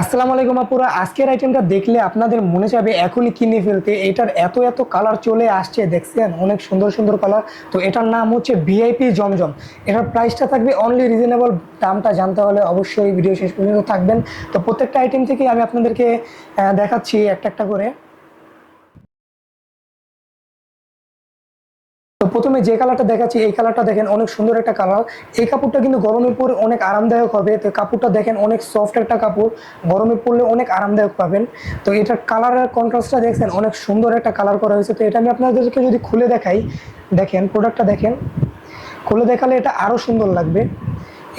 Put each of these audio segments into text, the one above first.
আসসালামু আলাইকুম আপুরা, আজকের আইটেমটা দেখলে আপনাদের মনে যাবে এখনই কিনে ফেলতে। এটার এত এত কালার চলে আসছে, দেখছেন? অনেক সুন্দর সুন্দর কালার তো এটার নাম হচ্ছে ভিআইপি জমজম। এটার প্রাইসটা থাকবে অনলি রিজনেবল দামটা জানতে হলে অবশ্যই ভিডিও শেষ পর্যন্ত থাকবেন। তো প্রত্যেকটা আইটেম থেকে আমি আপনাদেরকে দেখাচ্ছি একটা একটা করে। তো প্রথমে যে কালারটা দেখাচ্ছি, এই কালারটা দেখেন অনেক সুন্দর একটা কালার। এই কাপড়টা কিন্তু গরমে পরে অনেক আরামদায়ক হবে। তো কাপড়টা দেখেন অনেক সফট একটা কাপড়। গরমে পরলে অনেক আরামদায়ক পাবেন। তো এটার কালারের কন্ট্রাস্টটা দেখছেন, অনেক সুন্দর একটা কালার করা হয়েছে। তো এটা আমি আপনাদেরকে যদি খুলে দেখাই, দেখেন প্রোডাক্টটা দেখেন। খুলে দেখালে এটা আরও সুন্দর লাগবে।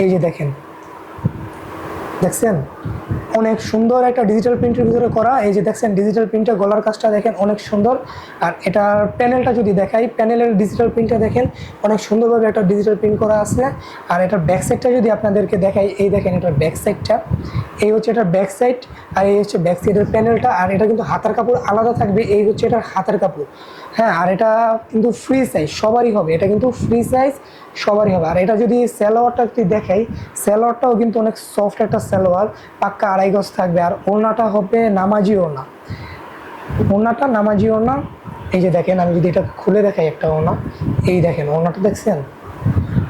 এই যে দেখেন। দেখছেন? অনেক সুন্দর একটা ডিজিটাল প্রিন্টের ভিতরে করা। এই যে দেখছেন ডিজিটাল প্রিন্টের গলার কাজটা দেখেন অনেক সুন্দর। আর এটার প্যানেলটা যদি দেখাই প্যানেলের ডিজিটাল প্রিন্টটা দেখেন, অনেক সুন্দরভাবে একটা ডিজিটাল প্রিন্ট করা আছে। আর এটার ব্যাক সাইডটা যদি আপনাদেরকে দেখাই, এই দেখেন এটার ব্যাক সাইডটা এই হচ্ছে এটার ব্যাক সাইড আর এই হচ্ছে ব্যাক সাইডের প্যানেলটা আর এটা কিন্তু হাতার কাপড় আলাদা থাকবে, এই হচ্ছে এটার হাতের কাপড়। হ্যাঁ আর এটা কিন্তু ফ্রি সাইজ সবারই হবে। এটা কিন্তু ফ্রি সাইজ সবারই হবে। আর এটা যদি স্যালোয়ারটা যদি দেখাই স্যালোয়ারটাও কিন্তু অনেক সফট একটা স্যালোয়ার পাক্কা আড়াই গজ থাকবে। আর ওড়নাটা হবে নামাজি ওড়না। ওড়নাটা নামাজি ওড়না। এই যে দেখেন, আমি যদি এটা খুলে দেখাই একটা ওড়না। এই দেখেন, ওড়নাটা দেখছেন?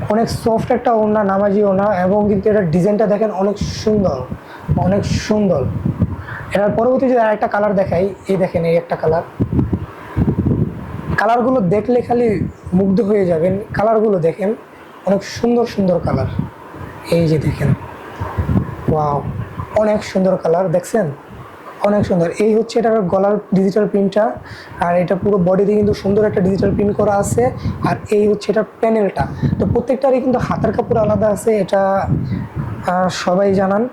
অনেক সফট একটা ওড়না, নামাজি ওড়না, এবং কিন্তু এটার ডিজাইনটা দেখেন অনেক সুন্দর অনেক সুন্দর। এটার পরবর্তী যদি আরেকটা কালার দেখাই, এই দেখেন এই একটা কালার কালারগুলো দেখলে খালি মুগ্ধ হয়ে যাবেন। কালারগুলো দেখেন, অনেক সুন্দর সুন্দর কালার। এই যে দেখেন, ওয়াও, অনেক সুন্দর কালার, দেখছেন? অনেক সুন্দর। এই হচ্ছে এটার গলার ডিজিটাল প্রিন্টটা আর এটা পুরো বডিতে কিন্তু সুন্দর একটা ডিজিটাল প্রিন্ট করা আছে, আর এই হচ্ছে এটার প্যানেলটা তো প্রত্যেকটারই কিন্তু হাতের কাপড় আলাদা আছে, এটা সবাই জানান।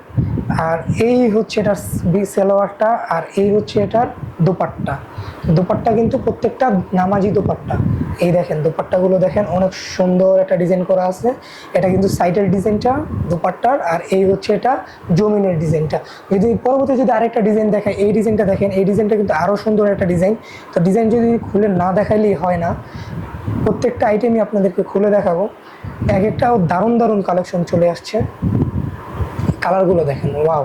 আর এই হচ্ছে এটার সেলোয়ারটা, আর এই হচ্ছে এটার দোপাট্টা। দোপাট্টা কিন্তু প্রত্যেকটা নামাজি দোপাট্টা। এই দেখেন, দোপাট্টাগুলো দেখেন, অনেক সুন্দর একটা ডিজাইন করা আছে। এটা কিন্তু সাইডের ডিজাইনটা, দোপাট্টার, আর এই হচ্ছে এটা জমিনের ডিজাইনটা। যদি পরবর্তী যদি আরেকটা ডিজাইন দেখায় এই ডিজাইনটা দেখেন, এই ডিজাইনটা কিন্তু আরও সুন্দর একটা ডিজাইন। তো ডিজাইন যদি খুলে না দেখাইলেই হয় না, প্রত্যেকটা আইটেমই আপনাদেরকে খুলে দেখাবো। এক একটা দারুণ দারুণ কালেকশন চলে আসছে। কালারগুলো দেখেন ওয়াও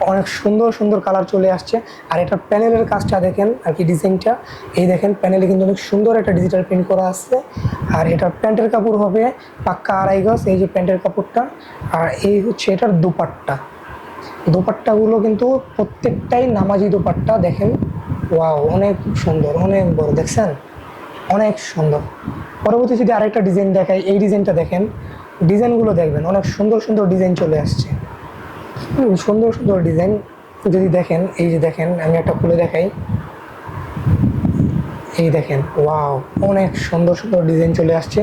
অনেক সুন্দর সুন্দর কালার চলে আসছে। আর এটা প্যানেলের কাজটা দেখেন, আর কি ডিজাইনটা। এই দেখেন, প্যানেলে কিন্তু অনেক সুন্দর একটা ডিজিটাল প্রিন্ট করা আছে। আর এটা প্যান্টের কাপড় হবে পাক্কা আড়াই গজ, এই যে প্যান্টের কাপড়টা। আর এই হচ্ছে এটার দুপাট্টা। দোপাট্টাগুলো কিন্তু প্রত্যেকটাই নামাজি দোপাট্টা, দেখেন। ওয়াও, অনেক সুন্দর, অনেক বড়, দেখছেন? অনেক সুন্দর। পরবর্তী যদি আরেকটা ডিজাইন দেখায় এই ডিজাইনটা দেখেন। ডিজাইনগুলো দেখবেন, অনেক সুন্দর সুন্দর ডিজাইন চলে আসছে। সুন্দর সুন্দর ডিজাইন যদি দেখেন, এই যে দেখেন, আমি একটা খুলে দেখাই। এই দেখেন ওয়াও অনেক সুন্দর সুন্দর ডিজাইন চলে আসছে।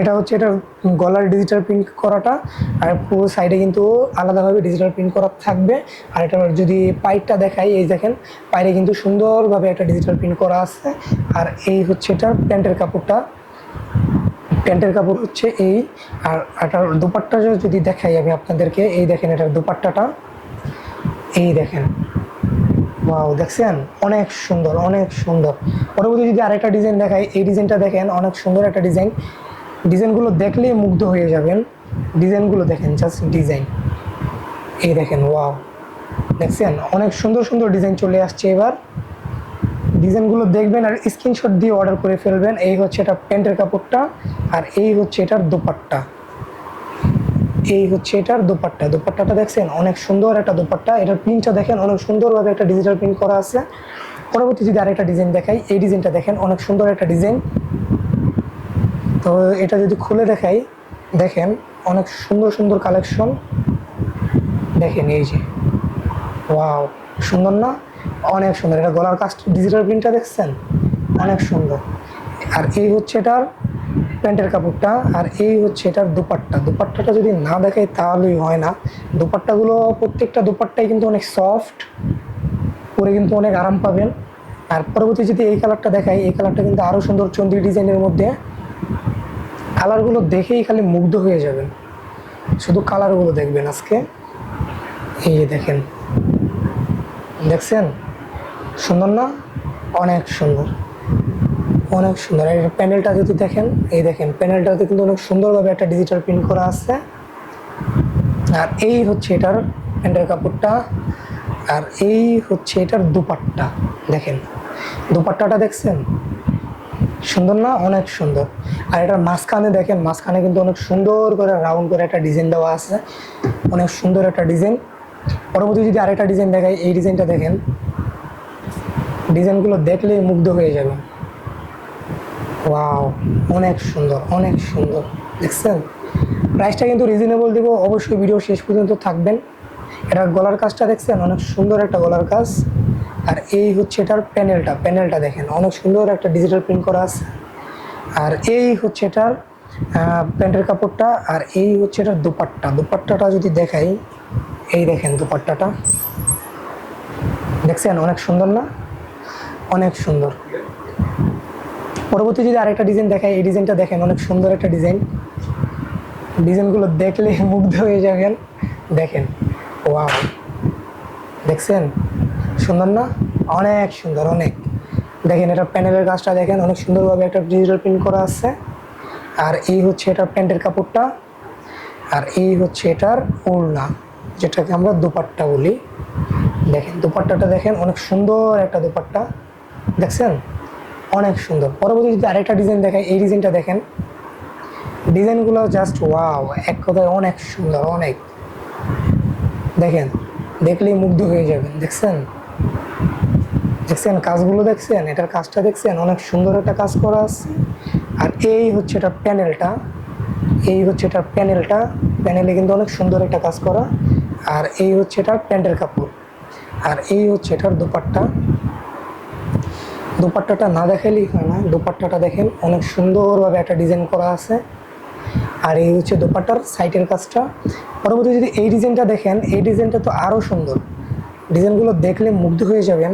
এটা হচ্ছে এটা গলার ডিজিটাল প্রিন্ট করাটা, আর পুরো সাইডে কিন্তু আলাদাভাবে ডিজিটাল প্রিন্ট করা থাকবে। আর এটা যদি পাইপটা দেখাই, এই দেখেন পাইরে কিন্তু সুন্দরভাবে একটা ডিজিটাল প্রিন্ট করা আছে। আর এই হচ্ছে এটার প্যান্টের কাপড়টা। প্যান্টের কাপড় হচ্ছে এই, আর এটার দুপাট্টা যদি দেখাই আমি আপনাদেরকে, এই দেখেন এটার দুপাট্টাটা। এই দেখেন। ওয়াও, দেখছেন? অনেক সুন্দর অনেক সুন্দর। পরবর্তী যদি আরেকটা ডিজাইন দেখাই, এই ডিজাইনটা দেখেন, অনেক সুন্দর একটা ডিজাইন। ডিজাইনগুলো দেখলেই মুগ্ধ হয়ে যাবেন। ডিজাইনগুলো দেখেন জাস্ট ডিজাইন। এই দেখেন, ওয়াও। দেখছেন? অনেক সুন্দর সুন্দর ডিজাইন চলে আসছে এবার। ডিজাইনগুলো দেখবেন আর স্ক্রিনশট দিয়ে অর্ডার করে ফেলবেন। এই হচ্ছে এটা প্যান্টের কাপড়টা আর এই হচ্ছে এটার দোপাট্টা। এই হচ্ছে এটার দোপাট্টা। দোপাট্টাটা দেখছেন, অনেক সুন্দর একটা দোপাট্টা। এটার প্রিন্টটা দেখেন, অনেক সুন্দরভাবে একটা ডিজিটাল প্রিন্ট করা আছে। পরবর্তী যদি আরেকটা ডিজাইন দেখাই, এই ডিজাইনটা দেখেন, অনেক সুন্দর একটা ডিজাইন তো এটা যদি খুলে দেখাই, দেখেন, অনেক সুন্দর সুন্দর কালেকশন দেখেন এই যে ওয়াও সুন্দর না? অনেক সুন্দর। এটা গলার কাজ ডিজিটাল প্রিন্টটা দেখছেন? অনেক সুন্দর। আর এই হচ্ছে এটার প্যান্টের কাপড়টা, আর এই হচ্ছে এটার দুপাট্টা। দুপাট্টাটা যদি না দেখাই তাহলেই হয় না। দুপাট্টাগুলো প্রত্যেকটা দুপাট্টাই কিন্তু অনেক সফট পরে কিন্তু অনেক আরাম পাবেন। আর পরবর্তী যদি এই কালারটা দেখাই, এই কালারটা কিন্তু আরও সুন্দর চন্দ্রী ডিজাইনের মধ্যে। কালারগুলো দেখেই খালি মুগ্ধ হয়ে যাবেন। শুধু কালারগুলো দেখবেন আজকে। এই দেখেন। দেখছেন? সুন্দর না? অনেক সুন্দর। অনেক সুন্দর। আর প্যানেলটা যদি দেখেন, এই দেখেন প্যানেলটাতে কিন্তু অনেক সুন্দরভাবে একটা ডিজিটাল প্রিন্ট করা আছে। আর এই হচ্ছে এটার প্যান্টের কাপড়টা। আর এই হচ্ছে এটার দুপাট্টা। দেখেন, দুপাট্টাটা দেখছেন? সুন্দর না? অনেক সুন্দর। আর এটার মাঝখানে দেখেন, মাঝখানে কিন্তু অনেক সুন্দর করে রাউন্ড করে একটা ডিজাইন দেওয়া আছে। অনেক সুন্দর একটা ডিজাইন পরবর্তী যদি আরেকটা ডিজাইন দেখায় এই ডিজাইনটা দেখেন। ডিজাইনগুলো দেখলেই মুগ্ধ হয়ে যাবে ওয়াও, অনেক সুন্দর অনেক সুন্দর। দেখছেন প্রাইসটা কিন্তু রিজনেবল দিব, অবশ্যই ভিডিও শেষ পর্যন্ত থাকবেন। এটার গলার কাজটা দেখছেন, অনেক সুন্দর একটা গলার কাজ। আর এই হচ্ছে এটার প্যানেলটা প্যানেলটা দেখেন, অনেক সুন্দর একটা ডিজিটাল প্রিন্ট করা আছে। আর এই হচ্ছে এটার প্যান্টের কাপড়টা, আর এই হচ্ছে এটার দুপাট্টা। দুপাট্টাটা যদি দেখাই, এই দেখেন দুপাট্টাটা। দেখছেন, অনেক সুন্দর না? অনেক সুন্দর। পরবর্তী যদি আরেকটা ডিজাইন দেখায় এই ডিজাইনটা দেখেন, অনেক সুন্দর একটা ডিজাইন ডিজাইনগুলো দেখলে মুগ্ধ হয়ে যাবেন। দেখেন ওয়াও দেখছেন? সুন্দর না? অনেক সুন্দর, অনেক। দেখেন, এটা প্যানেলের কাজটা দেখেন, অনেক সুন্দরভাবে একটা ডিজিটাল প্রিন্ট করা আছে। আর এই হচ্ছে এটার প্যান্টের কাপড়টা। আর এই হচ্ছে এটার ওড়না, যেটাকে আমরা দুপাট্টা বলি। দেখেন, দুপাট্টাটা দেখেন, অনেক সুন্দর একটা দুপাট্টা। দেখছেন? অনেক সুন্দর। পরবর্তী যদি আরেকটা ডিজাইন দেখাই, এই ডিজাইনটা দেখেন। ডিজাইনগুলো জাস্ট ওয়াও এক কথায় অনেক সুন্দর, অনেক। দেখেন, দেখলেই মুগ্ধ হয়ে যাবেন, দেখছেন? দেখছেন কাজগুলো দেখছেন? এটার কাজটা দেখছেন? অনেক সুন্দর একটা কাজ করা আছে। আর এই হচ্ছে এটা প্যানেলটা এই হচ্ছে এটার প্যানেলটা প্যানেলে কিন্তু অনেক সুন্দর একটা কাজ করা। আর এই হচ্ছে এটার প্যান্টের কাপড়। আর এই হচ্ছে এটার দুপাট্টা। দুপাট্টাটা না দেখালেই হয় না। দুপাট্টাটা দেখেন, অনেক সুন্দরভাবে একটা ডিজাইন করা আছে। আর এই হচ্ছে দোপাট্টার সাইটের কাজটা। পরবর্তী যদি এই ডিজাইনটা দেখেন, এই ডিজাইনটা তো আরও সুন্দর। ডিজাইনগুলো দেখলে মুগ্ধ হয়ে যাবেন।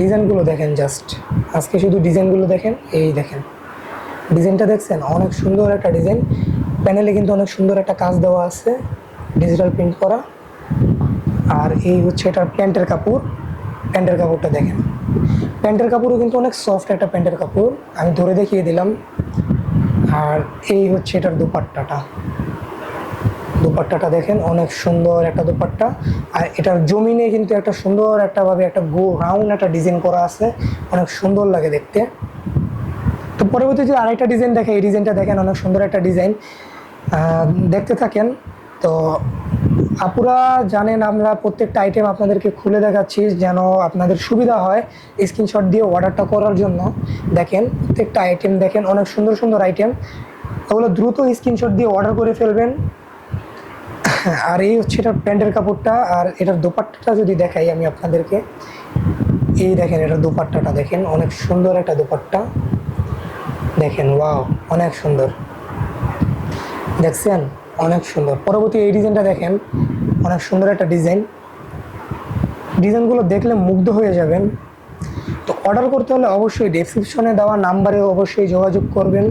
ডিজাইনগুলো দেখেন জাস্ট আজকে শুধু ডিজাইনগুলো দেখেন, এই দেখেন। ডিজাইনটা দেখছেন? অনেক সুন্দর একটা ডিজাইন। প্যানেলে কিন্তু অনেক সুন্দর একটা কাজ দেওয়া আছে ডিজিটাল প্রিন্ট করা। আর এই হচ্ছে এটার প্যান্টের কাপড়। প্যান্টের কাপড়টা দেখেন। প্যান্টের কাপড়ও কিন্তু অনেক সফট একটা প্যান্টের কাপড়। আমি ধরে দেখিয়ে দিলাম। আর এই হচ্ছে এটার দুপাট্টাটা। দুপাট্টাটা দেখেন, অনেক সুন্দর একটা দুপাট্টা। আর এটার জমিনে কিন্তু একটা সুন্দর একটা ভাবে একটা গো রাউন্ড একটা ডিজাইন করা আছে। অনেক সুন্দর লাগে দেখতে। তো পরবর্তী যদি আরেকটা ডিজাইন দেখে এই ডিজাইনটা দেখেন, অনেক সুন্দর একটা ডিজাইন দেখতে থাকেন, তো আপুরা জানেন, আমরা প্রত্যেকটা আইটেম আপনাদেরকে খুলে দেখাচ্ছি যেন আপনাদের সুবিধা হয় স্ক্রিনশট দিয়ে অর্ডারটা করার জন্য। দেখেন, প্রত্যেকটা আইটেম দেখেন, অনেক সুন্দর সুন্দর আইটেম ওগুলো দ্রুত স্ক্রিনশট দিয়ে অর্ডার করে ফেলবেন। আর এই হচ্ছে এটার প্যান্টের কাপড়টা, আর এটার দোপাট্টাটা যদি দেখাই আমি আপনাদেরকে। এই দেখেন, এটার দোপাট্টাটা দেখেন, অনেক সুন্দর একটা দোপাট্টা। দেখেন ওয়াও অনেক সুন্দর। দেখছেন? অনেক সুন্দর। পরবর্তী এই ডিজাইনটা দেখেন, অনেক সুন্দর একটা ডিজাইন ডিজাইনগুলো দেখলে মুগ্ধ হয়ে যাবেন। তো অর্ডার করতে হলে অবশ্যই ডেসক্রিপশনে দেওয়া নাম্বারে অবশ্যই যোগাযোগ করবেন।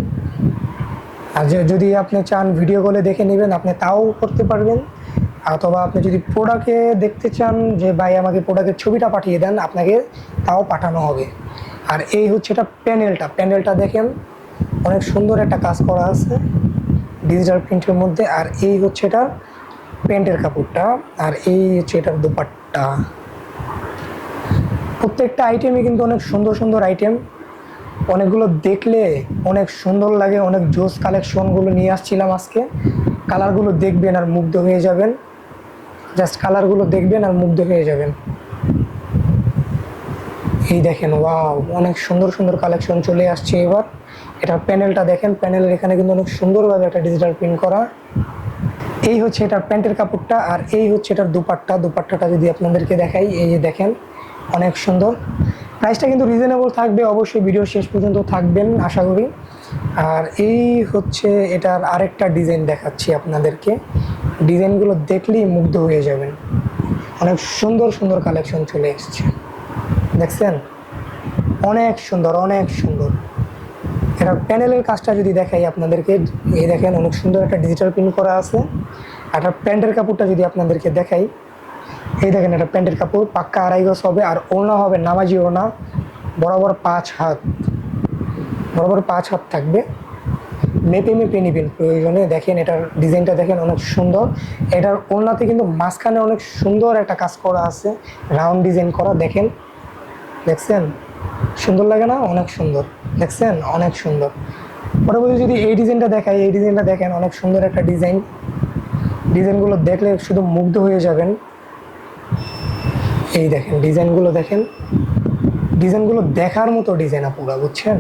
আর যদি আপনি চান ভিডিও কলে দেখে নেবেন, আপনি তাও করতে পারবেন। অথবা আপনি যদি প্রোডাক্টে দেখতে চান যে, ভাই, আমাকে প্রোডাক্টের ছবিটা পাঠিয়ে দেন, আপনাকে তাও পাঠানো হবে। আর এই হচ্ছে এটা প্যানেলটা প্যানেলটা দেখেন, অনেক সুন্দর একটা কাজ করা আছে। ডিজিটাল প্রিন্টের মধ্যে, আর এই হচ্ছে এটার প্যান্টের কাপড়টা, আর এই হচ্ছে এটার দুপাট্টা। প্রত্যেকটা আইটেমই কিন্তু অনেক সুন্দর সুন্দর আইটেম অনেকগুলো দেখলে অনেক সুন্দর লাগে, অনেক জোস কালেকশনগুলো নিয়ে আসছিলাম আজকে। কালারগুলো দেখবেন আর মুগ্ধ হয়ে যাবেন। জাস্ট কালারগুলো দেখবেন আর মুগ্ধ হয়ে যাবেন। এই দেখেন ওয়াও অনেক সুন্দর সুন্দর কালেকশন চলে আসছে এবার। এটা প্যানেলটা দেখেন, প্যানেলের এখানে কিন্তু অনেক সুন্দরভাবে একটা ডিজিটাল প্রিন্ট করা। এই হচ্ছে এটার প্যান্টের কাপড়টা, আর এই হচ্ছে এটার দুপাট্টা। দুপাট্টাটা যদি আপনাদেরকে দেখাই, এই যে দেখেন, অনেক সুন্দর। প্রাইসটা কিন্তু রিজনেবল থাকবে, অবশ্যই ভিডিও শেষ পর্যন্ত থাকবেন, আশা করি। আর এই হচ্ছে এটার আরেকটা ডিজাইন দেখাচ্ছি আপনাদেরকে। ডিজাইনগুলো দেখলেই মুগ্ধ হয়ে যাবেন। অনেক সুন্দর সুন্দর কালেকশন চলে এসছে। দেখছেন? অনেক সুন্দর অনেক সুন্দর। এটা প্যানেলের কাজটা যদি দেখাই আপনাদেরকে, এই দেখেন অনেক সুন্দর একটা ডিজিটাল প্রিন্ট করা আছে। একটা প্যান্টের কাপড়টা যদি আপনাদেরকে দেখাই, এই দেখেন একটা প্যান্টের কাপড়, পাক্কা আড়াই গজ হবে আর ওড়না হবে নামাজি ওড়না, বরাবর পাঁচ হাত। বরাবর পাঁচ হাত থাকবে। মেপে মেপে নেবেন, প্রয়োজনে দেখেন এটার ডিজাইনটা দেখেন অনেক সুন্দর। এটার ওড়নাতে কিন্তু মাঝখানে অনেক সুন্দর একটা কাজ করা আছে, রাউন্ড ডিজাইন করা, দেখেন। দেখছেন? সুন্দর লাগে না? অনেক সুন্দর। দেখছেন? অনেক সুন্দর। পরবর্তী যদি এই ডিজাইনটা দেখাই, এই ডিজাইনটা দেখেন, অনেক সুন্দর একটা ডিজাইন। ডিজাইনগুলো দেখলে শুধু মুগ্ধ হয়ে যাবেন। এই দেখেন, ডিজাইনগুলো দেখেন। ডিজাইনগুলো দেখার মতো ডিজাইন আপুরা, বুঝছেন?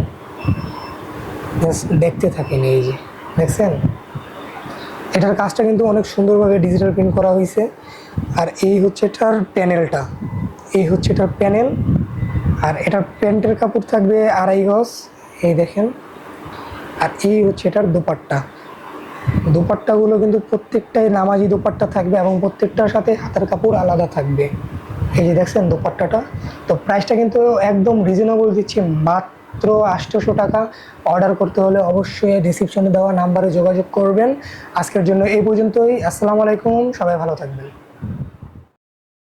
দেখতে থাকেন এই যে, দেখছেন? এটার কাজটা কিন্তু অনেক সুন্দরভাবে ডিজিটাল প্রিন্ট করা হয়েছে আর এই হচ্ছে এটার প্যানেলটা এই হচ্ছে এটার প্যানেল আর এটার প্যান্টের কাপড় থাকবে আড়াই গজ, এই দেখেন। আর এই হচ্ছে এটার দুপাট্টা। দুপাট্টাগুলো কিন্তু প্রত্যেকটাই নামাজি দুপাট্টা থাকবে এবং প্রত্যেকটার সাথে হাতের কাপড় আলাদা থাকবে। এই যে দেখছেন দুপাট্টাটা? তো প্রাইসটা কিন্তু একদম রিজনেবল দিচ্ছি, মাত্র আটশোশো টাকা। অর্ডার করতে হলে অবশ্যই রিসিপশনে দেওয়া নাম্বারে যোগাযোগ করবেন। আজকের জন্য এই পর্যন্তই। আসসালামু আলাইকুম, সবাই ভালো থাকবেন।